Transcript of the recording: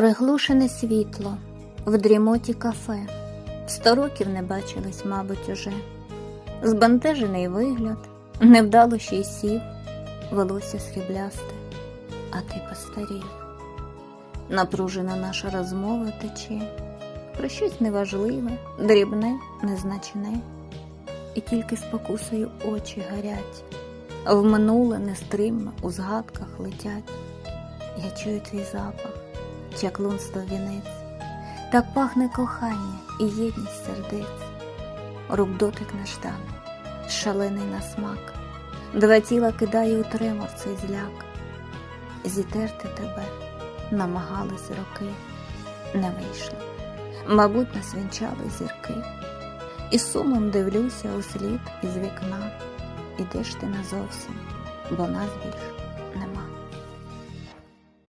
Приглушене світло в дрімоті кафе. Сто років не бачились, мабуть, уже. Збентежений вигляд, невдало ще й сів, волосся сріблясте, а ти постарів. Напружена наша розмова тече, про щось неважливе, дрібне, незначне, і тільки спокусою очі горять, а в минуле нестримно у згадках летять. Я чую твій запах, чаклунство вінець, так пахне кохання і єдність сердець, рук дотик нежданий, шалений на смак, два тіла кидає у тремор цей зляк, зітерти тебе намагались роки, не вийшло, мабуть, нас вінчали зірки, і сумом дивлюся у слід із вікна, ідеш ти назовсім, бо нас більш